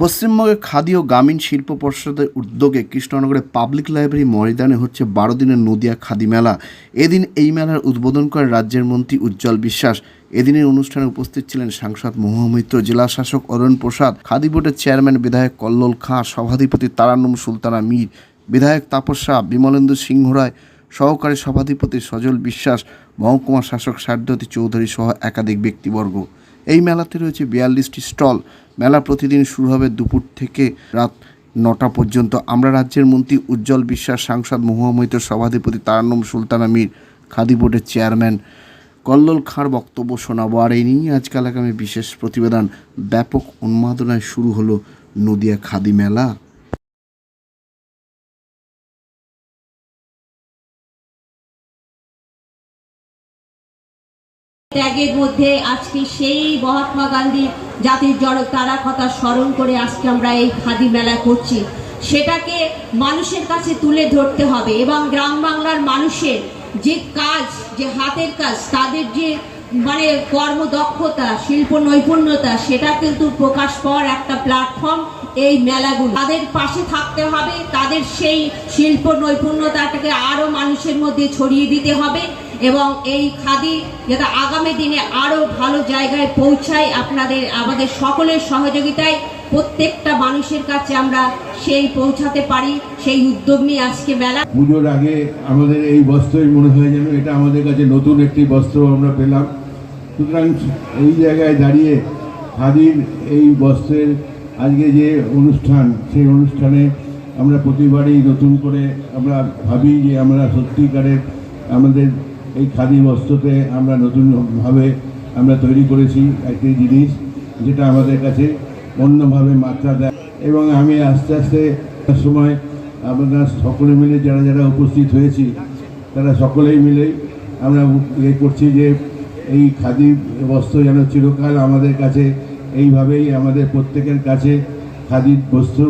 পশ্চিমবঙ্গের খাদি ও গ্রামীণ শিল্প পর্ষদের উদ্যোগে কৃষ্ণনগরে পাবলিক লাইব্রেরি ময়দানে হচ্ছে বারো দিনের নদিয়া খাদি মেলা। এদিন এই মেলার উদ্বোধন করেন রাজ্যের মন্ত্রী উজ্জ্বল বিশ্বাস। এদিনের অনুষ্ঠানে উপস্থিত ছিলেন সাংসদ মহামিত্র জেলা শাসক অরুণ প্রসাদ, খাদি বোর্ডের চেয়ারম্যান বিধায়ক কল্লোল খাঁ, সভাধিপতি তারান্নম সুলতানা মীর, বিধায়ক তাপস শাহ বিমলেন্দু সিংহ রায় সহকারী সভাধিপতি সজল বিশ্বাস মহকুমা শাসক সারদতী চৌধুরী সহ একাধিক ব্যক্তিবর্গ। এই মেলাতে রয়েছে বিয়াল্লিশটি স্টল। মেলা প্রতিদিন শুরু হবে দুপুর থেকে রাত নটা পর্যন্ত। আমরা রাজ্যের মন্ত্রী উজ্জ্বল বিশ্বাস, সাংসদ মহুয়ামৈত সভাধিপতি তারানম সুলতানা মীর, খাদি বোর্ডের চেয়ারম্যান কল্লোল খাঁর বক্তব্য শোনাবো। আর এই নিয়েই আজকাল আগামী বিশেষ প্রতিবেদন ব্যাপক উন্মাদনায় শুরু হলো নদিয়া খাদি মেলা। ত্যাগের মধ্যে আজকে সেই মহাত্মা গান্ধীর জাতির জড়ক তারা কথা স্মরণ করে আজকে আমরা এই খাদি মেলা করছি। সেটাকে মানুষের কাছে তুলে ধরতে হবে এবং গ্রাম বাংলার মানুষের যে কাজ, যে হাতের কাজ, তাদের যে মানে কর্মদক্ষতা, শিল্প নৈপুণ্যতা, সেটা কিন্তু প্রকাশ পাওয়ার একটা প্ল্যাটফর্ম এই মেলাগুলো। তাদের পাশে থাকতে হবে, তাদের সেই শিল্প নৈপুণ্যতাটাকে আরও মানুষের মধ্যে ছড়িয়ে দিতে হবে। এবং এই খাদি যাতে আগামী দিনে আরও ভালো জায়গায় পৌঁছায় আপনাদের, আমাদের সকলের সহযোগিতায় প্রত্যেকটা মানুষের কাছে আমরা সেই পৌঁছাতে পারি, সেই উদ্যোগ নিয়ে আজকে মেলা। পুজোর আগে আমাদের এই বস্ত্রই মনে হয় যেন এটা আমাদের কাছে নতুন একটি বস্ত্র আমরা পেলাম। সুতরাং এই জায়গায় দাঁড়িয়ে খাদির এই বস্ত্রের আজকে যে অনুষ্ঠান, সেই অনুষ্ঠানে আমরা প্রতিবারই নতুন করে আমরা ভাবি যে আমরা সত্যিকারের আমাদের এই খাদি বস্ত্রতে আমরা নতুনভাবে আমরা তৈরি করেছি একটি জিনিস যেটা আমাদের কাছে অন্যভাবে মাত্রা দেয়। এবং আমি আস্তে আস্তে সময় আমরা সকলে মিলে যারা যারা উপস্থিত হয়েছি, তারা সকলেই মিলেই আমরা ইয়ে করছি যে এই খাদি বস্ত্র যেন চিরকাল আমাদের কাছে এইভাবেই আমাদের প্রত্যেকের কাছে খাদির বস্ত্র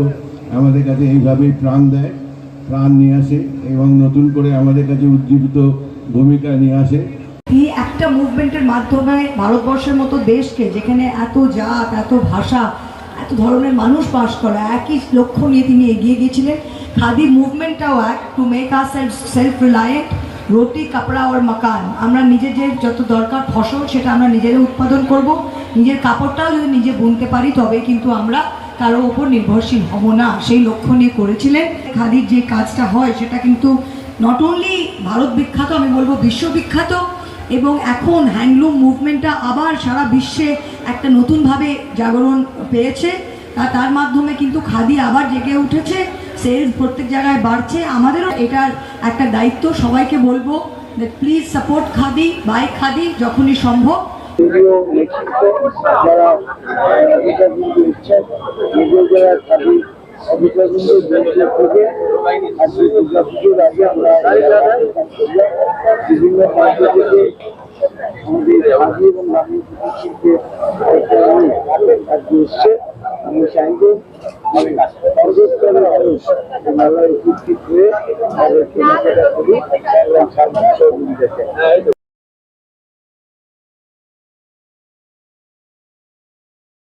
আমাদের কাছে এইভাবেই প্রাণ দেয়, প্রাণ নিয়ে আসে এবং নতুন করে আমাদের কাছে উজ্জীবিত ভূমিকা নিয়ে আসে। এই একটা মুভমেন্টের মাধ্যমে ভারতবর্ষের মতো দেশকে যেখানে এত জাত, এত ভাষা, এত ধরনের মানুষ বাস করে, একই লক্ষ্য নিয়ে তিনি এগিয়ে গিয়েছিলেন। খাদি মুভমেন্টটাও এক to make us self reliant রুটি, কাপড়া আর মাকান। আমরা নিজেদের যত দরকার ফসল, সেটা আমরা নিজেরা উৎপাদন করব। নিজের কাপড়টাও যদি নিজে বুনতে পারি তবে কিন্তু আমরা কারও ওপর নির্ভরশীল হব না। সেই লক্ষ্য নিয়ে করেছিলেন। খাদির যে কাজটা হয়, সেটা কিন্তু নট অনলি ভারত বিখ্যাত আমি বলব বিশ্ববিখ্যাত এবং এখন হ্যান্ডলুম মুভমেন্টটা আবার সারা বিশ্বে একটা নতুনভাবে জাগরণ পেয়েছে তা তার মাধ্যমে কিন্তু খাদি আবার জেগে উঠেছে সেলস প্রত্যেক জায়গায় বাড়ছে আমাদেরও এটার একটা দায়িত্ব সবাইকে বলব please support khadi buy khadi যখনই সম্ভব যারা নিজের যারা খাদি থেকে আগে বিভিন্ন প্রান্ত থেকে আমাদের খাদি এবং গ্রামীণ শিল্পে আজকে এসছে আমি চাইব সর্বস্তরের মানুষ মেলায় উপস্থিত হয়ে তাদের কেনাকাটা করি এবং সার্বিক সহযোগিতা